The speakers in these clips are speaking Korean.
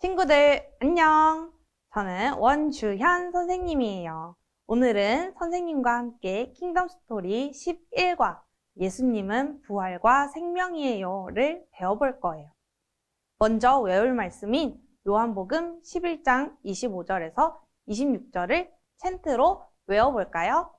친구들, 안녕! 저는 원주현 선생님이에요. 오늘은 선생님과 함께 킹덤 스토리 11과 예수님은 부활과 생명이에요를 배워볼 거예요. 먼저 외울 말씀인 요한복음 11장 25절에서 26절을 챈트로 외워볼까요?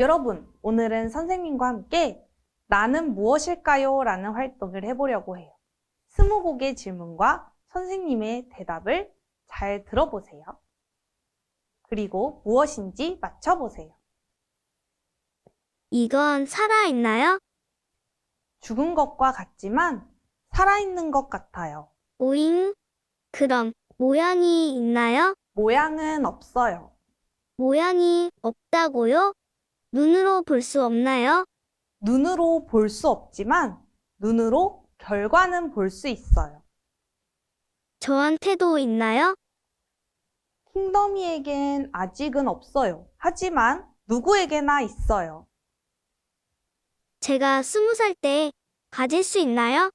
여러분, 오늘은 선생님과 함께 나는 무엇일까요? 라는 활동을 해보려고 해요. 스무 곡의 질문과 선생님의 대답을 잘 들어보세요. 그리고 무엇인지 맞춰보세요. 이건 살아있나요? 죽은 것과 같지만 살아있는 것 같아요. 오잉? 그럼 모양이 있나요? 모양은 없어요. 모양이 없다고요? 눈으로 볼 수 없나요? 눈으로 볼 수 없지만 눈으로 결과는 볼 수 있어요. 저한테도 있나요? 킹덤이에겐 아직은 없어요. 하지만 누구에게나 있어요. 제가 스무 살 때 가질 수 있나요?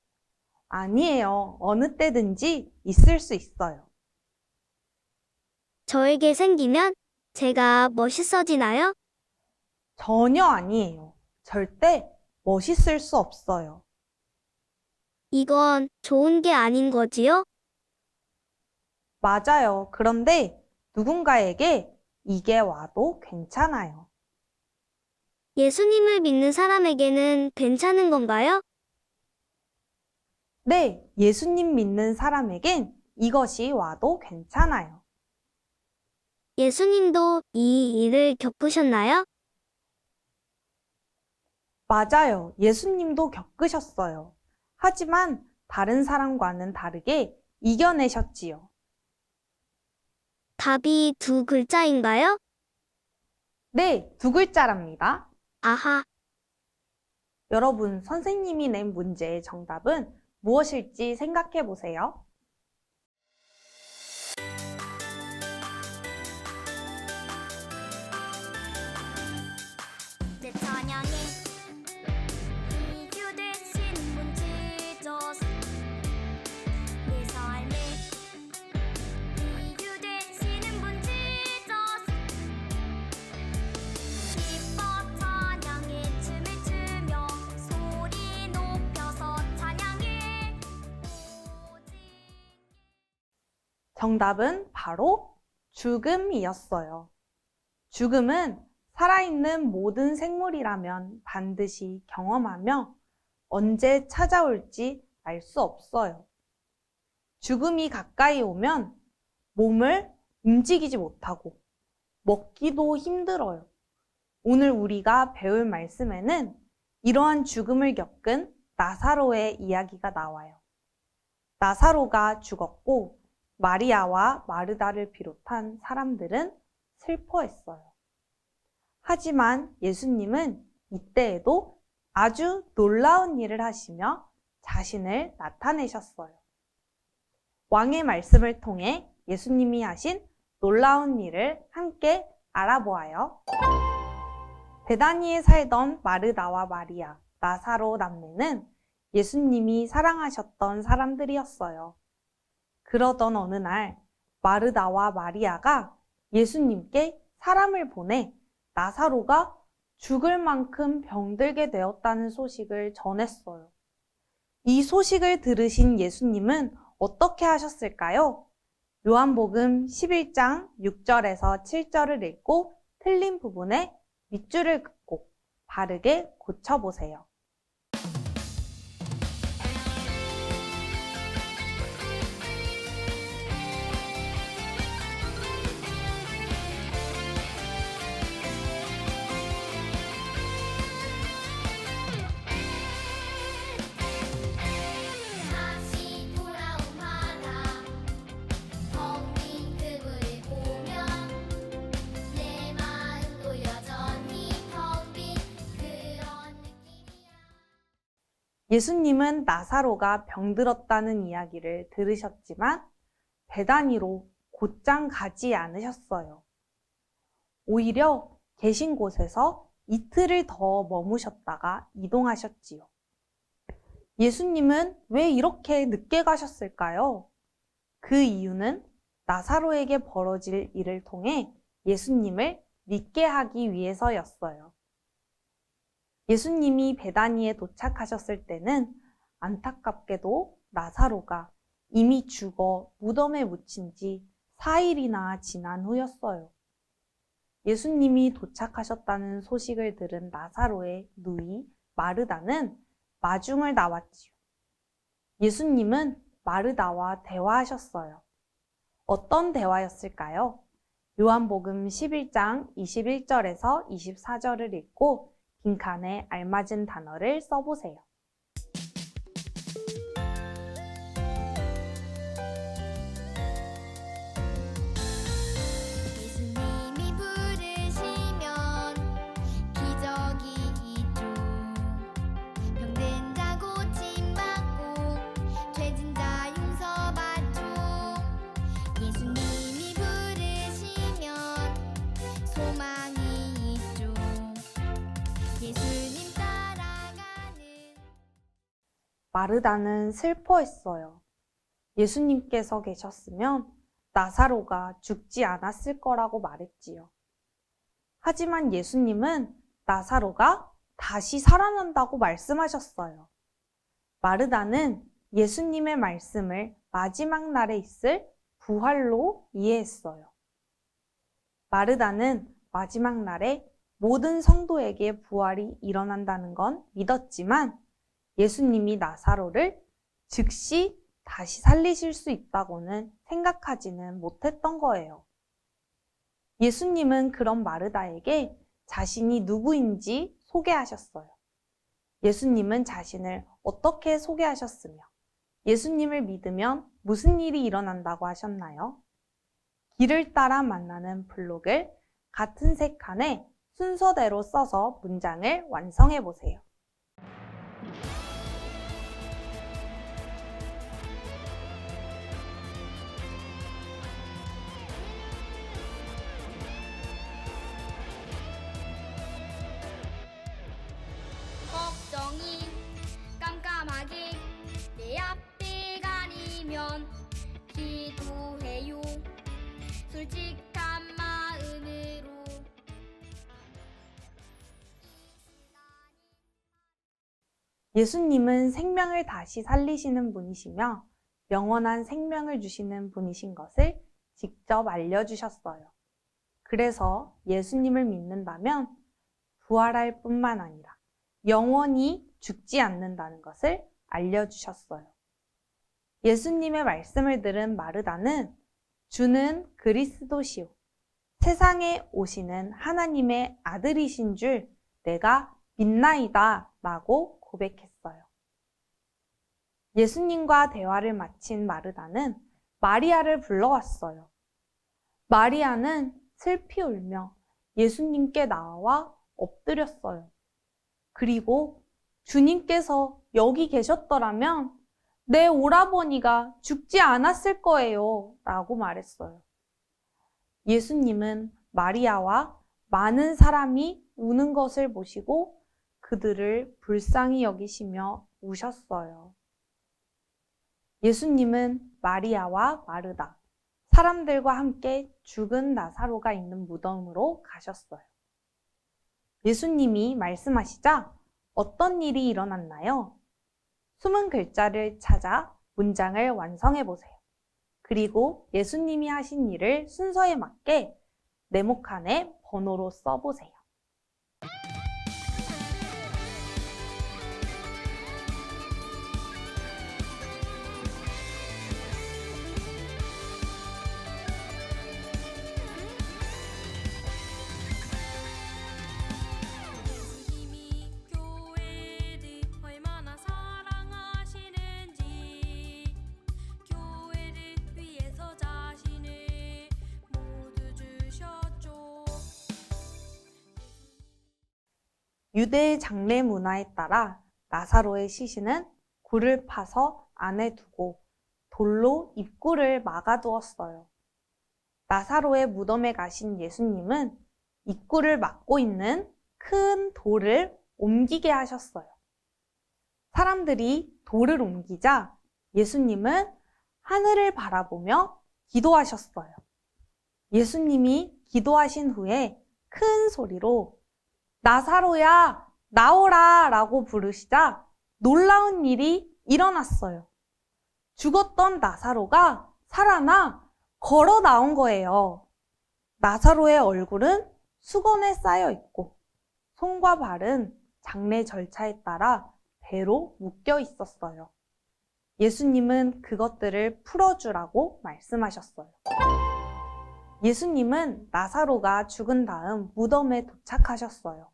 아니에요. 어느 때든지 있을 수 있어요. 저에게 생기면 제가 멋있어지나요? 전혀 아니에요. 절대 멋있을 수 없어요. 이건 좋은 게 아닌 거지요? 맞아요. 그런데 누군가에게 이게 와도 괜찮아요. 예수님을 믿는 사람에게는 괜찮은 건가요? 네, 예수님 믿는 사람에겐 이것이 와도 괜찮아요. 예수님도 이 일을 겪으셨나요? 맞아요. 예수님도 겪으셨어요. 하지만 다른 사람과는 다르게 이겨내셨지요. 답이 두 글자인가요? 네, 두 글자랍니다. 아하, 여러분, 선생님이 낸 문제의 정답은 무엇일지 생각해 보세요. 정답은 바로 죽음이었어요. 죽음은 살아있는 모든 생물이라면 반드시 경험하며 언제 찾아올지 알 수 없어요. 죽음이 가까이 오면 몸을 움직이지 못하고 먹기도 힘들어요. 오늘 우리가 배울 말씀에는 이러한 죽음을 겪은 나사로의 이야기가 나와요. 나사로가 죽었고 마리아와 마르다를 비롯한 사람들은 슬퍼했어요. 하지만 예수님은 이때에도 아주 놀라운 일을 하시며 자신을 나타내셨어요. 왕의 말씀을 통해 예수님이 하신 놀라운 일을 함께 알아보아요. 베다니에 살던 마르다와 마리아, 나사로 남매는 예수님이 사랑하셨던 사람들이었어요. 그러던 어느 날 마르다와 마리아가 예수님께 사람을 보내 나사로가 죽을 만큼 병들게 되었다는 소식을 전했어요. 이 소식을 들으신 예수님은 어떻게 하셨을까요? 요한복음 11장 6절에서 7절을 읽고 틀린 부분에 밑줄을 긋고 바르게 고쳐보세요. 예수님은 나사로가 병들었다는 이야기를 들으셨지만 배단위로 곧장 가지 않으셨어요. 오히려 계신 곳에서 이틀을 더 머무셨다가 이동하셨지요. 예수님은 왜 이렇게 늦게 가셨을까요? 그 이유는 나사로에게 벌어질 일을 통해 예수님을 믿게 하기 위해서였어요. 예수님이 베다니에 도착하셨을 때는 안타깝게도 나사로가 이미 죽어 무덤에 묻힌 지 4일이나 지난 후였어요. 예수님이 도착하셨다는 소식을 들은 나사로의 누이 마르다는 마중을 나왔지요. 예수님은 마르다와 대화하셨어요. 어떤 대화였을까요? 요한복음 11장 21절에서 24절을 읽고 빈칸에 알맞은 단어를 써보세요. 마르다는 슬퍼했어요. 예수님께서 계셨으면 나사로가 죽지 않았을 거라고 말했지요. 하지만 예수님은 나사로가 다시 살아난다고 말씀하셨어요. 마르다는 예수님의 말씀을 마지막 날에 있을 부활로 이해했어요. 마르다는 마지막 날에 모든 성도에게 부활이 일어난다는 건 믿었지만 예수님이 나사로를 즉시 다시 살리실 수 있다고는 생각하지는 못했던 거예요. 예수님은 그런 마르다에게 자신이 누구인지 소개하셨어요. 예수님은 자신을 어떻게 소개하셨으며 예수님을 믿으면 무슨 일이 일어난다고 하셨나요? 길을 따라 만나는 블록을 같은 색 칸에 순서대로 써서 문장을 완성해 보세요. 솔직한 마음으로 예수님은 생명을 다시 살리시는 분이시며 영원한 생명을 주시는 분이신 것을 직접 알려주셨어요. 그래서 예수님을 믿는다면 부활할 뿐만 아니라 영원히 죽지 않는다는 것을 알려주셨어요. 예수님의 말씀을 들은 마르다는 주는 그리스도시요. 세상에 오시는 하나님의 아들이신 줄 내가 믿나이다 라고 고백했어요. 예수님과 대화를 마친 마르다는 마리아를 불러왔어요. 마리아는 슬피 울며 예수님께 나와 엎드렸어요. 그리고 주님께서 여기 계셨더라면 내 오라버니가 죽지 않았을 거예요. 라고 말했어요. 예수님은 마리아와 많은 사람이 우는 것을 보시고 그들을 불쌍히 여기시며 우셨어요. 예수님은 마리아와 마르다, 사람들과 함께 죽은 나사로가 있는 무덤으로 가셨어요. 예수님이 말씀하시자 어떤 일이 일어났나요? 숨은 글자를 찾아 문장을 완성해 보세요. 그리고 예수님이 하신 일을 순서에 맞게 네모칸에 번호로 써보세요. 유대의 장례 문화에 따라 나사로의 시신은 굴을 파서 안에 두고 돌로 입구를 막아두었어요. 나사로의 무덤에 가신 예수님은 입구를 막고 있는 큰 돌을 옮기게 하셨어요. 사람들이 돌을 옮기자 예수님은 하늘을 바라보며 기도하셨어요. 예수님이 기도하신 후에 큰 소리로 나사로야, 나오라! 라고 부르시자 놀라운 일이 일어났어요. 죽었던 나사로가 살아나 걸어 나온 거예요. 나사로의 얼굴은 수건에 쌓여 있고, 손과 발은 장례 절차에 따라 배로 묶여 있었어요. 예수님은 그것들을 풀어주라고 말씀하셨어요. 예수님은 나사로가 죽은 다음 무덤에 도착하셨어요.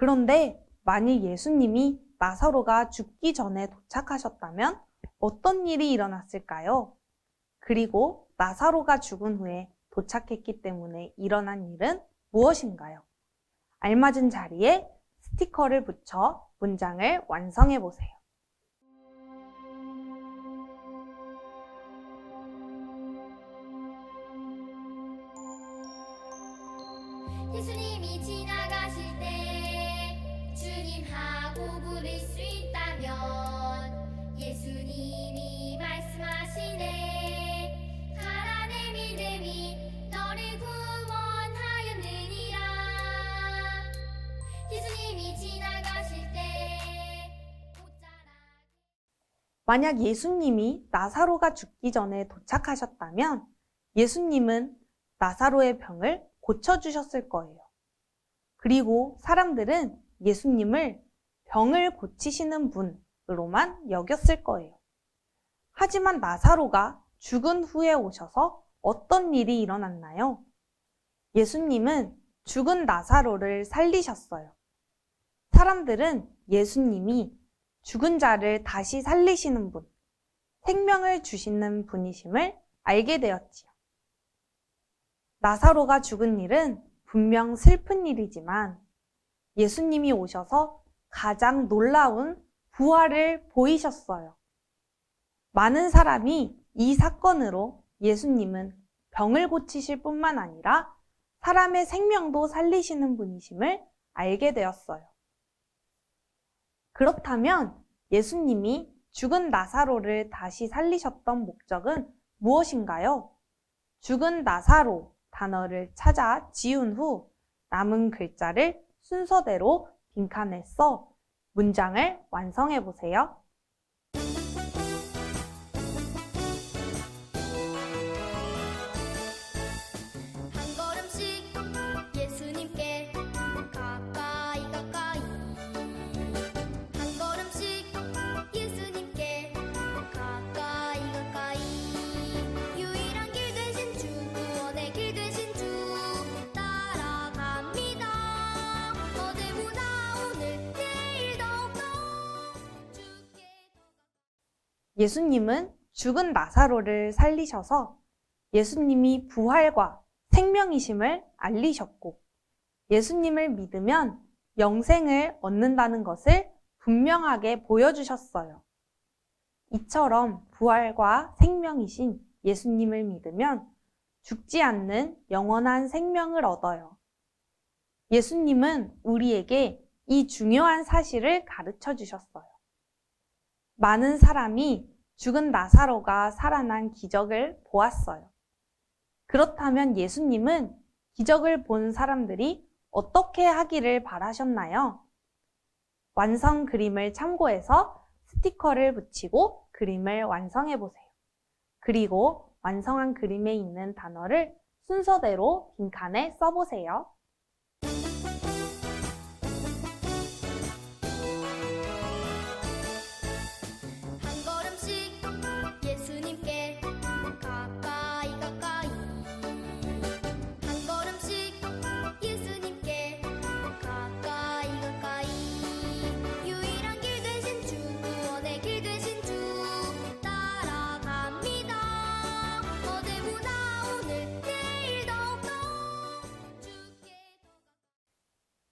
그런데 만일 예수님이 나사로가 죽기 전에 도착하셨다면 어떤 일이 일어났을까요? 그리고 나사로가 죽은 후에 도착했기 때문에 일어난 일은 무엇인가요? 알맞은 자리에 스티커를 붙여 문장을 완성해 보세요. 만약 예수님이 나사로가 죽기 전에 도착하셨다면 예수님은 나사로의 병을 고쳐주셨을 거예요. 그리고 사람들은 예수님을 병을 고치시는 분으로만 여겼을 거예요. 하지만 나사로가 죽은 후에 오셔서 어떤 일이 일어났나요? 예수님은 죽은 나사로를 살리셨어요. 사람들은 예수님이 죽은 자를 다시 살리시는 분, 생명을 주시는 분이심을 알게 되었지요. 나사로가 죽은 일은 분명 슬픈 일이지만 예수님이 오셔서 가장 놀라운 부활을 보이셨어요. 많은 사람이 이 사건으로 예수님은 병을 고치실 뿐만 아니라 사람의 생명도 살리시는 분이심을 알게 되었어요. 그렇다면 예수님이 죽은 나사로를 다시 살리셨던 목적은 무엇인가요? 죽은 나사로 단어를 찾아 지운 후 남은 글자를 순서대로 빈칸에 써 문장을 완성해 보세요. 예수님은 죽은 나사로를 살리셔서 예수님이 부활과 생명이심을 알리셨고 예수님을 믿으면 영생을 얻는다는 것을 분명하게 보여주셨어요. 이처럼 부활과 생명이신 예수님을 믿으면 죽지 않는 영원한 생명을 얻어요. 예수님은 우리에게 이 중요한 사실을 가르쳐 주셨어요. 많은 사람이 죽은 나사로가 살아난 기적을 보았어요. 그렇다면 예수님은 기적을 본 사람들이 어떻게 하기를 바라셨나요? 완성 그림을 참고해서 스티커를 붙이고 그림을 완성해 보세요. 그리고 완성한 그림에 있는 단어를 순서대로 빈칸에 써보세요.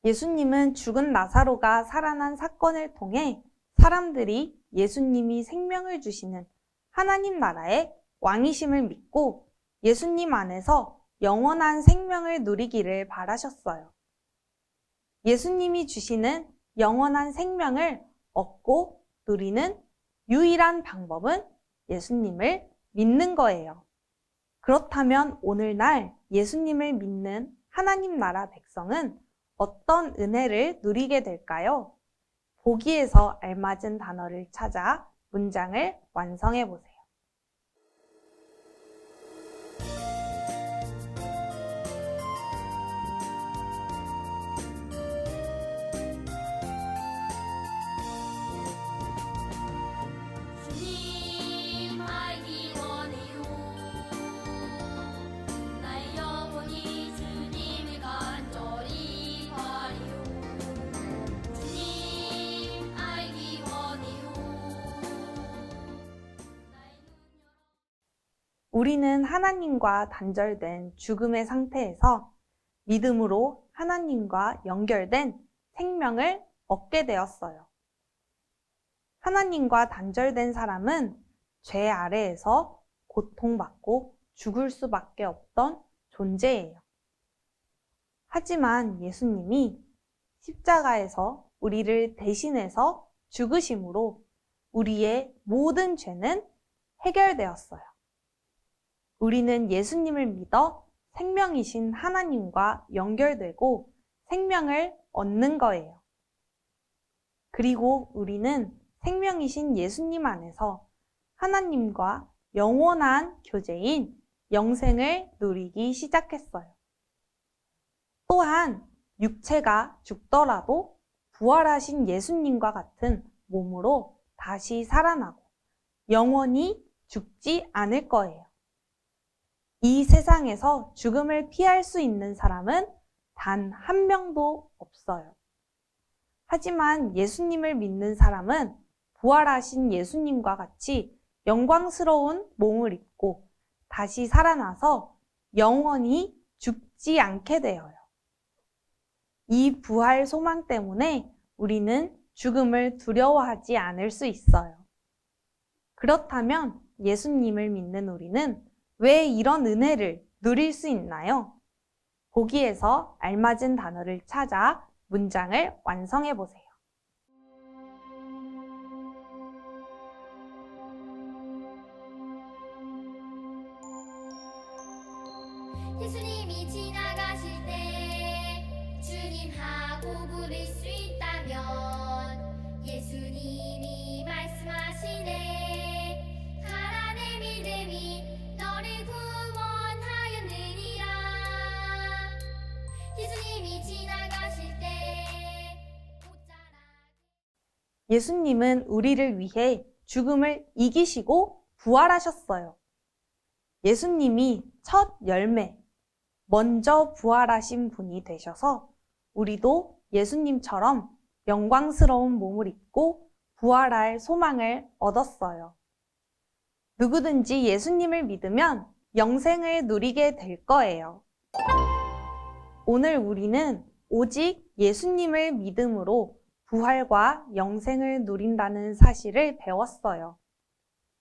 예수님은 죽은 나사로가 살아난 사건을 통해 사람들이 예수님이 생명을 주시는 하나님 나라의 왕이심을 믿고 예수님 안에서 영원한 생명을 누리기를 바라셨어요. 예수님이 주시는 영원한 생명을 얻고 누리는 유일한 방법은 예수님을 믿는 거예요. 그렇다면 오늘날 예수님을 믿는 하나님 나라 백성은 어떤 은혜를 누리게 될까요? 보기에서 알맞은 단어를 찾아 문장을 완성해 보세요. 우리는 하나님과 단절된 죽음의 상태에서 믿음으로 하나님과 연결된 생명을 얻게 되었어요. 하나님과 단절된 사람은 죄 아래에서 고통받고 죽을 수밖에 없던 존재예요. 하지만 예수님이 십자가에서 우리를 대신해서 죽으심으로 우리의 모든 죄는 해결되었어요. 우리는 예수님을 믿어 생명이신 하나님과 연결되고 생명을 얻는 거예요. 그리고 우리는 생명이신 예수님 안에서 하나님과 영원한 교제인 영생을 누리기 시작했어요. 또한 육체가 죽더라도 부활하신 예수님과 같은 몸으로 다시 살아나고 영원히 죽지 않을 거예요. 이 세상에서 죽음을 피할 수 있는 사람은 단 한 명도 없어요. 하지만 예수님을 믿는 사람은 부활하신 예수님과 같이 영광스러운 몸을 입고 다시 살아나서 영원히 죽지 않게 되어요. 이 부활 소망 때문에 우리는 죽음을 두려워하지 않을 수 있어요. 그렇다면 예수님을 믿는 우리는 왜 이런 은혜를 누릴 수 있나요? 보기에서 알맞은 단어를 찾아 문장을 완성해 보세요. 예수님은 우리를 위해 죽음을 이기시고 부활하셨어요. 예수님이 첫 열매, 먼저 부활하신 분이 되셔서 우리도 예수님처럼 영광스러운 몸을 입고 부활할 소망을 얻었어요. 누구든지 예수님을 믿으면 영생을 누리게 될 거예요. 오늘 우리는 오직 예수님을 믿음으로 부활과 영생을 누린다는 사실을 배웠어요.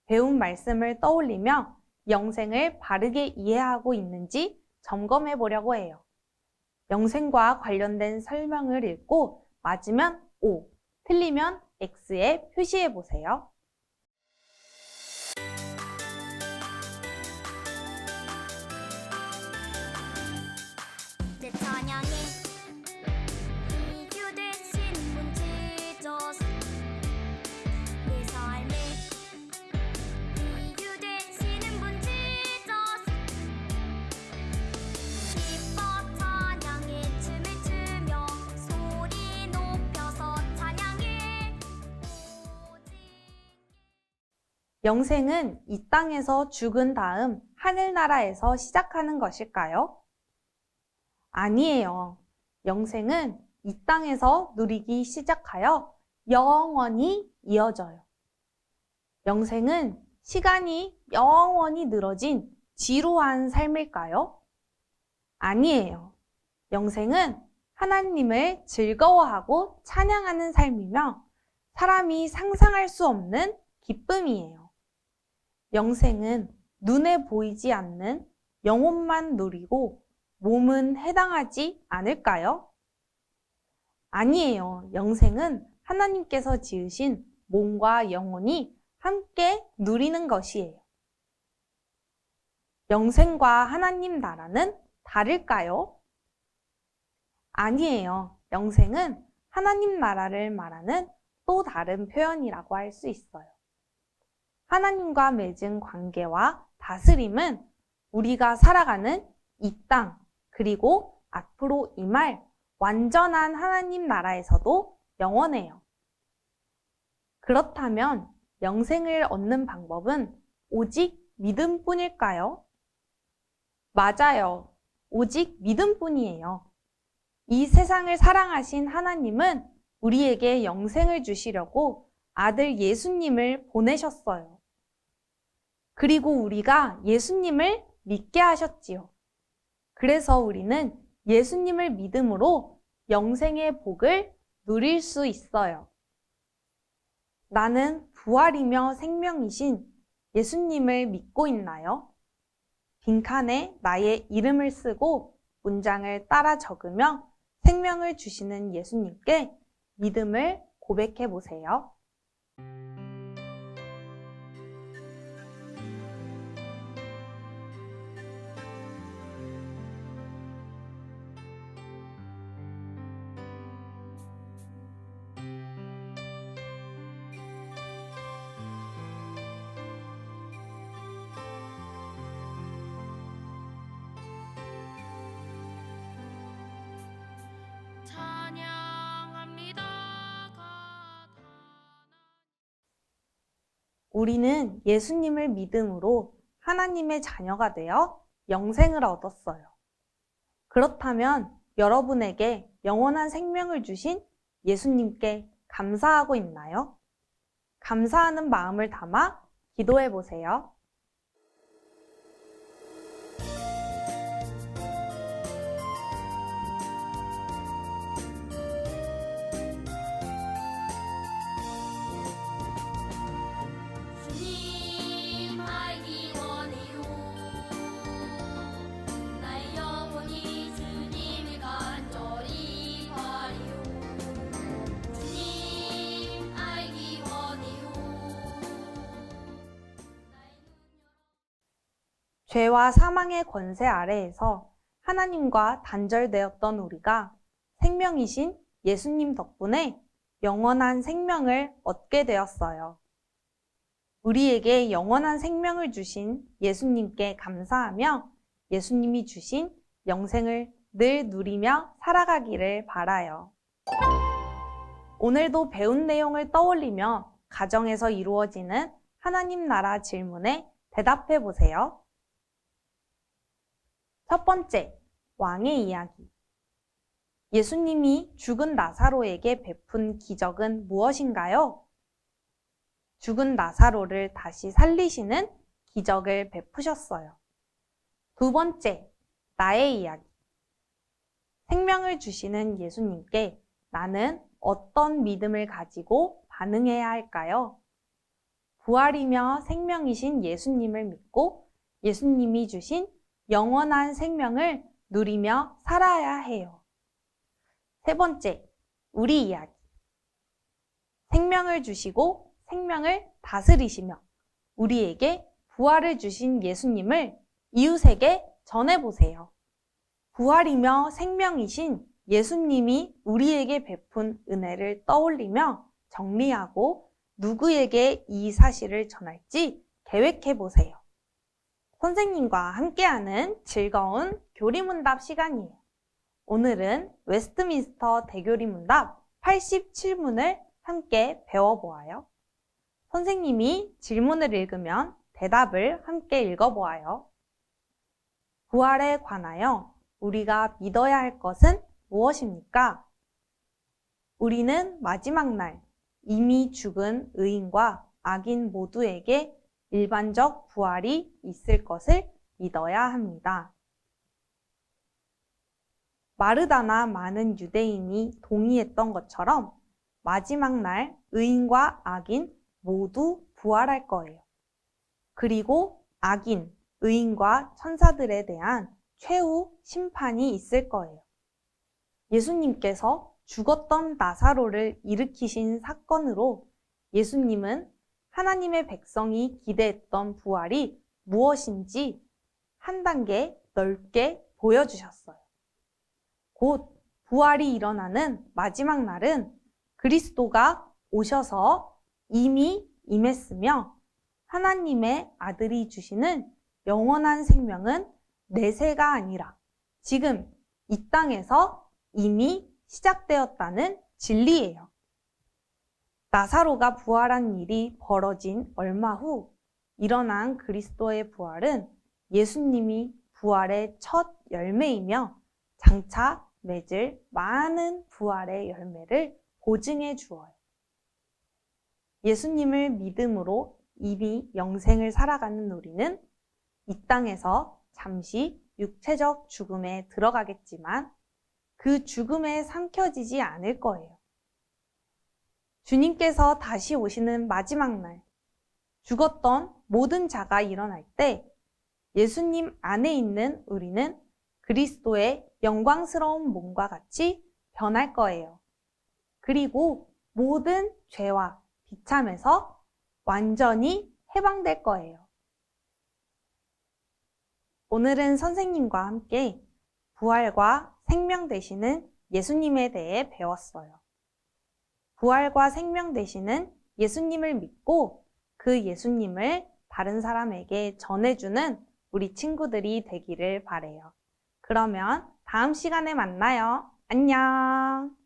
배운 말씀을 떠올리며 영생을 바르게 이해하고 있는지 점검해 보려고 해요. 영생과 관련된 설명을 읽고 맞으면 O, 틀리면 X에 표시해 보세요. 영생은 이 땅에서 죽은 다음 하늘나라에서 시작하는 것일까요? 아니에요. 영생은 이 땅에서 누리기 시작하여 영원히 이어져요. 영생은 시간이 영원히 늘어진 지루한 삶일까요? 아니에요. 영생은 하나님을 즐거워하고 찬양하는 삶이며 사람이 상상할 수 없는 기쁨이에요. 영생은 눈에 보이지 않는 영혼만 누리고 몸은 해당하지 않을까요? 아니에요. 영생은 하나님께서 지으신 몸과 영혼이 함께 누리는 것이에요. 영생과 하나님 나라는 다를까요? 아니에요. 영생은 하나님 나라를 말하는 또 다른 표현이라고 할 수 있어요. 하나님과 맺은 관계와 다스림은 우리가 살아가는 이 땅, 그리고 앞으로 임할 완전한 하나님 나라에서도 영원해요. 그렇다면 영생을 얻는 방법은 오직 믿음뿐일까요? 맞아요. 오직 믿음뿐이에요. 이 세상을 사랑하신 하나님은 우리에게 영생을 주시려고 아들 예수님을 보내셨어요. 그리고 우리가 예수님을 믿게 하셨지요. 그래서 우리는 예수님을 믿음으로 영생의 복을 누릴 수 있어요. 나는 부활이며 생명이신 예수님을 믿고 있나요? 빈칸에 나의 이름을 쓰고 문장을 따라 적으며 생명을 주시는 예수님께 믿음을 고백해 보세요. 우리는 예수님을 믿음으로 하나님의 자녀가 되어 영생을 얻었어요. 그렇다면 여러분에게 영원한 생명을 주신 예수님께 감사하고 있나요? 감사하는 마음을 담아 기도해 보세요. 죄와 사망의 권세 아래에서 하나님과 단절되었던 우리가 생명이신 예수님 덕분에 영원한 생명을 얻게 되었어요. 우리에게 영원한 생명을 주신 예수님께 감사하며 예수님이 주신 영생을 늘 누리며 살아가기를 바라요. 오늘도 배운 내용을 떠올리며 가정에서 이루어지는 하나님 나라 질문에 대답해 보세요. 첫 번째, 왕의 이야기. 예수님이 죽은 나사로에게 베푼 기적은 무엇인가요? 죽은 나사로를 다시 살리시는 기적을 베푸셨어요. 두 번째, 나의 이야기. 생명을 주시는 예수님께 나는 어떤 믿음을 가지고 반응해야 할까요? 부활이며 생명이신 예수님을 믿고 예수님이 주신 영원한 생명을 누리며 살아야 해요. 세 번째, 우리 이야기. 생명을 주시고 생명을 다스리시며 우리에게 부활을 주신 예수님을 이웃에게 전해보세요. 부활이며 생명이신 예수님이 우리에게 베푼 은혜를 떠올리며 정리하고 누구에게 이 사실을 전할지 계획해 보세요. 선생님과 함께하는 즐거운 교리문답 시간이에요. 오늘은 웨스트민스터 대교리문답 87문을 함께 배워보아요. 선생님이 질문을 읽으면 대답을 함께 읽어보아요. 부활에 관하여 우리가 믿어야 할 것은 무엇입니까? 우리는 마지막 날 이미 죽은 의인과 악인 모두에게 일반적 부활이 있을 것을 믿어야 합니다. 마르다나 많은 유대인이 동의했던 것처럼 마지막 날 의인과 악인 모두 부활할 거예요. 그리고 악인, 의인과 천사들에 대한 최후 심판이 있을 거예요. 예수님께서 죽었던 나사로를 일으키신 사건으로 예수님은 하나님의 백성이 기대했던 부활이 무엇인지 한 단계 넓게 보여주셨어요. 곧 부활이 일어나는 마지막 날은 그리스도가 오셔서 이미 임했으며 하나님의 아들이 주시는 영원한 생명은 내세가 아니라 지금 이 땅에서 이미 시작되었다는 진리예요. 나사로가 부활한 일이 벌어진 얼마 후 일어난 그리스도의 부활은 예수님이 부활의 첫 열매이며 장차 맺을 많은 부활의 열매를 보증해 주어요. 예수님을 믿음으로 이미 영생을 살아가는 우리는 이 땅에서 잠시 육체적 죽음에 들어가겠지만 그 죽음에 삼켜지지 않을 거예요. 주님께서 다시 오시는 마지막 날, 죽었던 모든 자가 일어날 때 예수님 안에 있는 우리는 그리스도의 영광스러운 몸과 같이 변할 거예요. 그리고 모든 죄와 비참에서 완전히 해방될 거예요. 오늘은 선생님과 함께 부활과 생명 되시는 예수님에 대해 배웠어요. 부활과 생명 되시는 예수님을 믿고 그 예수님을 다른 사람에게 전해주는 우리 친구들이 되기를 바래요. 그러면 다음 시간에 만나요. 안녕.